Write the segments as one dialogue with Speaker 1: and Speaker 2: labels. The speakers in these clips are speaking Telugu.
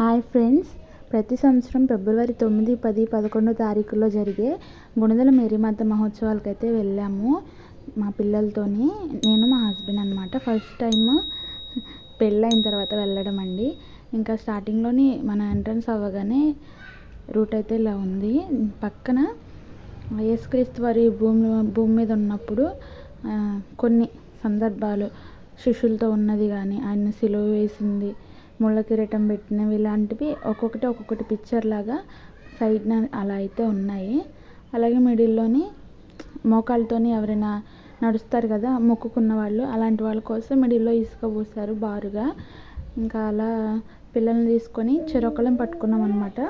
Speaker 1: Hi friends. ప్రతి సంవత్సరం ఫిబ్రవరి తొమ్మిది పది పదకొండో తారీఖులో జరిగే గుణదల మేరీమాత మహోత్సవాలకు అయితే వెళ్ళాము మా పిల్లలతోని. నేను మా హస్బెండ్ అనమాట ఫస్ట్ టైం పెళ్ళైన తర్వాత వెళ్ళడం అండి. ఇంకా స్టార్టింగ్లోని మన ఎంట్రన్స్ అవ్వగానే రూట్ అయితే ఇలా ఉంది. పక్కన యేసుక్రీస్తు వారి భూమి భూమి మీద ఉన్నప్పుడు కొన్ని సందర్భాలు శిష్యులతో ఉన్నది కానీ ఆయన సిలువ వేసింది ముళ్ళ కిరీటం పెట్టినవి ఇలాంటివి ఒక్కొక్కటి ఒక్కొక్కటి పిక్చర్ లాగా సైడ్న అలా అయితే ఉన్నాయి. అలాగే మిడిల్లోని మోకాళ్ళతోని ఎవరైనా నడుస్తారు కదా మొక్కుకున్న వాళ్ళు అలాంటి వాళ్ళ కోసం మిడిల్లో ఇసుక పూసారు బారుగా. ఇంకా అలా పిల్లల్ని తీసుకొని చెరొకలం పట్టుకున్నాం అనమాట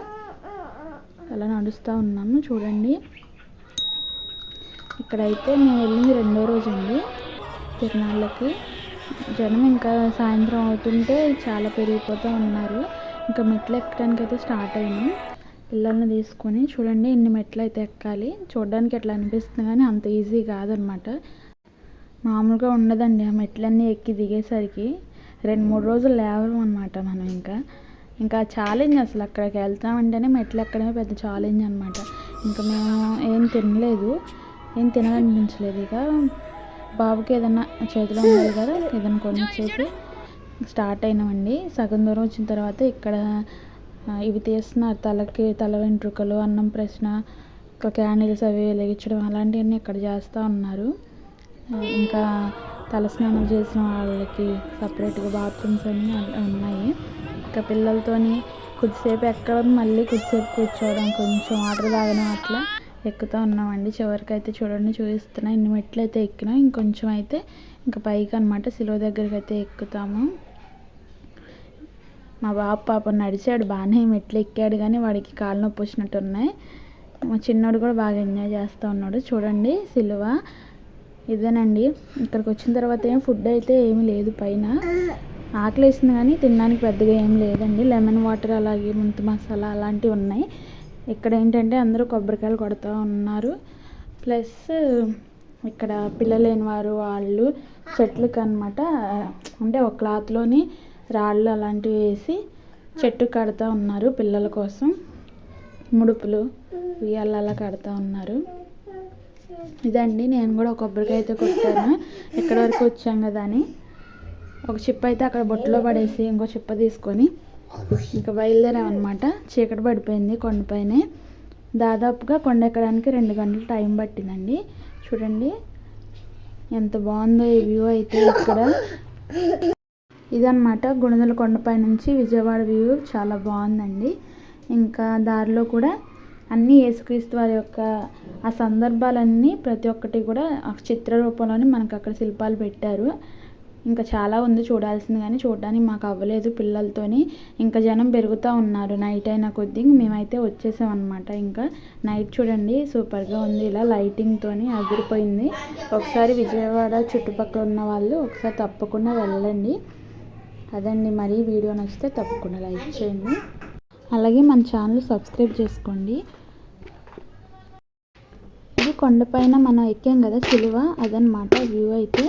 Speaker 1: అలా నడుస్తూ ఉన్నాము చూడండి. ఇక్కడైతే మేము వెళ్ళింది రెండో రోజు అండి తిరునాళ్ళకి. జనం ఇంకా సాయంత్రం అవుతుంటే చాలా పెరిగిపోతూ ఉన్నారు. ఇంకా మెట్లు ఎక్కడానికి అయితే స్టార్ట్ అయ్యాను పిల్లల్ని తీసుకొని చూడండి ఇన్ని మెట్లు అయితే ఎక్కాలి. చూడడానికి ఎట్లా అనిపిస్తుంది కానీ అంత ఈజీ కాదనమాట. మామూలుగా ఉండదండి. ఆ మెట్లన్నీ ఎక్కి దిగేసరికి రెండు మూడు రోజులు లేవం అనమాట మనం ఇంకా. ఇంకా ఛాలెంజ్ అసలు అక్కడికి వెళ్తామంటేనే మెట్లు ఎక్కడమే పెద్ద ఛాలెంజ్ అనమాట ఇంకా మేము ఏం తినలేదు. ఏం తినాలనిపించలేదు ఇక. బాబుకి ఏదన్నా చేతిలో ఉండదు కదా ఏదైనా కొనిచ్చేసి స్టార్ట్ అయినామండి. సగం దూరం వచ్చిన తర్వాత ఇక్కడ ఇవి తీస్తున్నారు. తలకి తల వెంట్రుకలు అన్నం ప్రశ్న ఇంకా క్యాండిల్స్ అవి వెలిగించడం అలాంటివన్నీ ఇక్కడ చేస్తూ ఉన్నారు. ఇంకా తలస్నానం చేసిన వాళ్ళకి సపరేట్గా బాత్రూమ్స్ అన్నీ ఉన్నాయి. ఇంకా పిల్లలతోని కొద్దిసేపు ఎక్కడం మళ్ళీ కొద్దిసేపు కూర్చోవడం కొంచెం వాటర్ తాగడం అట్లా ఎక్కుతూ ఉన్నామండి. చివరికి అయితే చూడండి చూపిస్తున్నా. ఇన్ని మెట్లు అయితే ఎక్కినా ఇంకొంచెం అయితే ఇంకా పైకి అనమాట సిలువ దగ్గరికి అయితే ఎక్కుతాము. మా బాబు పాప నడిచాడు బాగానే మెట్లు ఎక్కాడు కానీ వాడికి కాళ్ళు నొప్పి వచ్చినట్టు ఉన్నాయి మా చిన్నోడు కూడా బాగా ఎంజాయ్ చేస్తూ ఉన్నాడు. చూడండి సిలువ. ఇదేనండి. ఇక్కడికి వచ్చిన తర్వాత ఏం ఫుడ్ అయితే ఏమీ లేదు పైన. ఆకలి వేసింది కానీ తినడానికి పెద్దగా ఏం లేదండి. లెమన్ వాటర్ అలాగే ముంత మసాలా అలాంటివి ఉన్నాయి. ఇక్కడ ఏంటంటే అందరూ కొబ్బరికాయలు కొడుతూ ఉన్నారు. ప్లస్ ఇక్కడ పిల్లలేని వారు వాళ్ళు చెట్లకు అనమాట అంటే ఒక క్లాత్లోని రాళ్ళు అలాంటివి వేసి చెట్టు కడతా ఉన్నారు పిల్లల కోసం. ముడుపులు ఉయ్యాల అలా కడతా ఉన్నారు. ఇదండి నేను కూడా కొబ్బరికాయ అయితే కొట్టాను. ఎక్కడి వరకు వచ్చాం కదా అని. ఒక చిప్ అయితే అక్కడ బొట్టులో పడేసి ఇంకో చిప్ప తీసుకొని ఇంకా బయలుదేరామన్నమాట. చీకటి పడిపోయింది కొండపైనే. దాదాపుగా కొండ ఎక్కడానికి రెండు గంటలు టైం పట్టిందండి. చూడండి ఎంత బాగుందో ఈ వ్యూ అయితే ఇక్కడ. ఇదనమాట గుణదల కొండపై నుంచి విజయవాడ వ్యూ. చాలా బాగుందండి. ఇంకా దారిలో కూడా అన్నీ యేసుక్రీస్తు వారి యొక్క ఆ సందర్భాలన్నీ ప్రతి ఒక్కటి కూడా చిత్ర రూపంలోనే మనకు అక్కడ శిల్పాలు పెట్టారు. ఇంకా చాలా ఉంది చూడాల్సింది కానీ చూడడానికి మాకు అవ్వలేదు పిల్లలతోని. ఇంకా జనం పెరుగుతూ ఉన్నారు. నైట్ అయిన కొద్దీ మేమైతే వచ్చేసాం అనమాట ఇంకా నైట్ చూడండి సూపర్గా ఉంది. ఇలా లైటింగ్తోని అదిరిపోయింది. ఒకసారి విజయవాడ చుట్టుపక్కల ఉన్న వాళ్ళు ఒకసారి తప్పకుండా వెళ్ళండి. అదండి మరి వీడియో నచ్చితే తప్పకుండా లైక్ చేయండి. అలాగే మన ఛానల్ సబ్స్క్రైబ్ చేసుకోండి. ఇది కొండపైన మనం ఎక్కాం కదా సిలువ. అదనమాట వ్యూ అయితే.